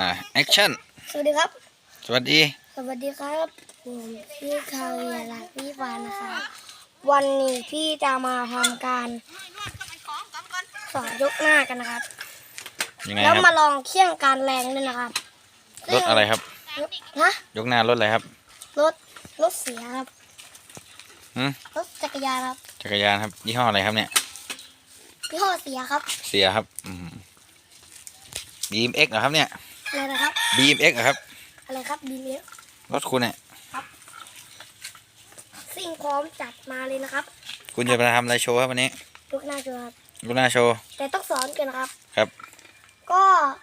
อ่าแอคชั่น สวัสดีครับ สวัสดี สวัสดีครับผมพี่คาเวียรักพี่ฟานนะคะ วันนี้พี่จะมาทำการสอนยกหน้ากันนะครับ ยังไงแล้วครับมาลองเคี่ยงการแรงด้วยนะครับรถอะไรครับ ยกฮะยกหน้ารถอะไรครับ รถรถเสียครับหืม รถจักรยานครับจักรยานครับ ยี่ห้ออะไรครับเนี่ยยี่ห้อเสียครับ เสียครับบีมเอ็กเหรอครับเนี่ย อะไรนะครับบีมเอ็กเหรอครับ อะไรครับดีเนี้ยรถคุณเนี่ยสิ่งพร้อมจัดมาเลยนะครับคุณจะมาทำอะไรโชว์ครับวันนี้ยกหน้าโชว์ครับยกหน้าโชว์ แต่ต้องสอนกันนะครับ ครับ ก็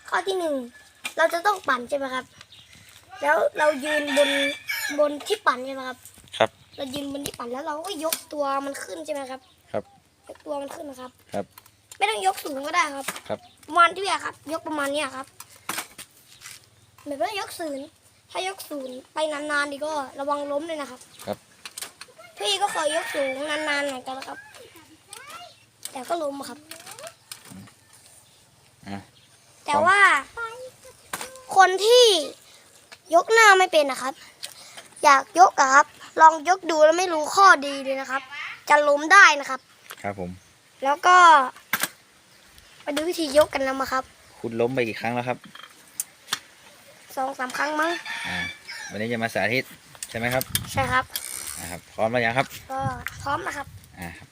ข้อที่หนึ่งเราจะต้องปั่นใช่ไหมครับ แล้วเรายืนบนบนที่ปั่นใช่ไหมครับ ครับ เรายืนบนที่ปั่นแล้วเราก็ยกตัวมันขึ้นใช่ไหมครับ ครับ ยกตัวมันขึ้นนะครับ ครับ ไม่ต้องยกสูงก็ได้ครับ ครับ ประมาณที่เนี้ยครับ ยกประมาณเนี้ยครับ แบบว่ายกศูนย์ถ้ายกศูนย์ไปนานๆดีก็ระวังล้มเลยนะครับ ครับ พี่ก็ขอยกสูงนานๆหน่อยก็แล้วครับ แต่ก็ล้มอะครับ อะ แต่ว่า คนที่ยกหน้าไม่เป็นนะครับ อยากยกอะครับ ลองยกดูแล้วไม่รู้ข้อดีเลยนะครับ จะล้มได้นะครับ ครับผม แล้วก็มาดูวิธียกกันแล้วมาครับ คุณล้มไปกี่ครั้งแล้วครับ สองสามครั้งมั้งอ่าวันนี้จะมาสาธิตใช่ไหมครับใช่ครับนะครับ พร้อมแล้วยังครับก็พร้อมนะครับอ่าครับ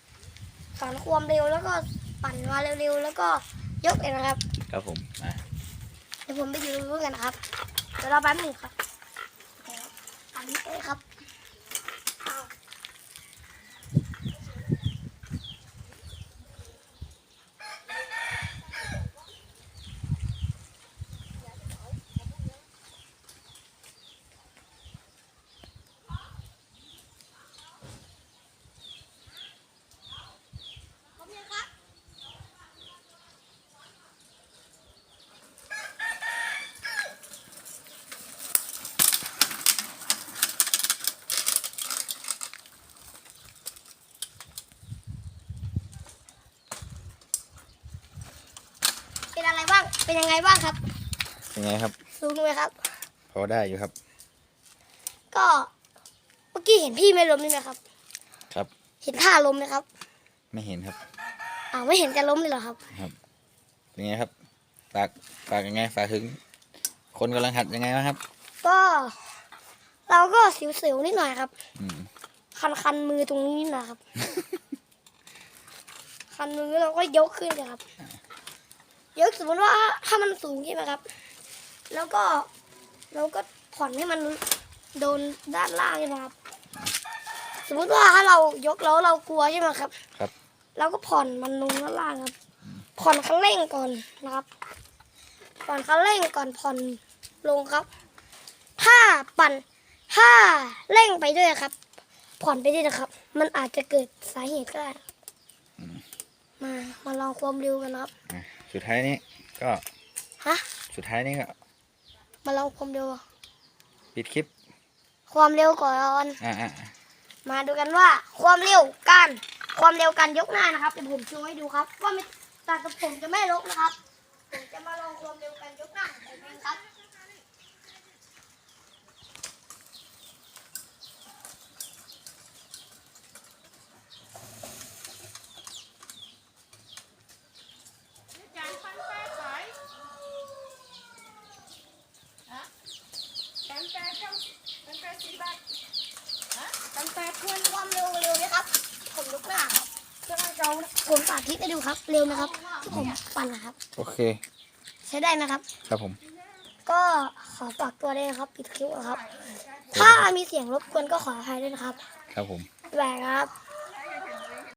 สอนความเร็วแล้วก็ปั่นมาเร็วๆแล้วก็ยกเลยนะครับครับผมอ่าเดี๋ยวผมไปดูรู้กันนะครับเดี๋ยวเราแป๊บหนึ่งครับปั่นเลยครับางเป็นยังไงบ้างครับเป็นไงครับ สูงไหมครับ พอได้อยู่ครับ ก็เมื่อกี้เห็นพี่ไม่ล้มนี่ไหมครับ ครับ เห็นท่าล้มไหมครับไม่เห็นครับ อ้าวไม่เห็นจะล้มเลยเหรอครับ เป็นไงครับ ฝาก ฝากยังไง ฝากถึง คนกำลังหัดยังไงบ้างครับ ก็ เราก็สิวๆนิดหน่อยครับ อืม คันคันๆมือตรงนี้นิดหนะครับ คันมือเราก็ยกขึ้นเลยครับ ยกสมมติว่าถ้ามันสูงใช่ไหมครับ แล้วก็เราก็ผ่อนให้มันโดนด้านล่างใช่ไหมครับ สมมติว่าถ้าเรายกแล้วเรากลัวใช่ไหมครับ ครับ เราก็ผ่อนมันลงด้านล่างครับ ผ่อนคันเร่งก่อนนะครับ ผ่อนคันเร่งก่อนผ่อนลงครับ ถ้าปั่นถ้าเร่งไปด้วยครับ ผ่อนไปด้วยนะครับ มันอาจจะเกิดสาเหตุก็ได้นะครับ มา มาลองความเร็วกันนะครับ อะสุดท้ายนี้ก็ฮะ สุดท้ายนี้ก็มาลองความเร็ว ปิดคลิป ความเร็วก่อนอ่าอ่าอ่ามาดูกันว่า ความเร็วการความเร็วการยกหน้านะครับเดี๋ยวผมโชว์ให้ดูครับ ว่าไม่แต่ผมจะไม่ลกนะครับผมจะมาลองความเร็วการยกหน้าของผมเองครับ ตั้งแต่ทวนความเร็วเร็วไหมครับ ผมยกหน้าครับเพื่อให้เรา ผมสาธิตให้ดูครับ เร็วนะครับ ที่ผมปั่นนะครับ โอเค ใช้ได้นะครับ ครับผม ก็ขอฝากตัวด้วยนะครับ ปิดคลิปนะครับ ถ้ามีเสียงรบกวนก็ขออภัยด้วยนะครับ ครับผมแหวนครับ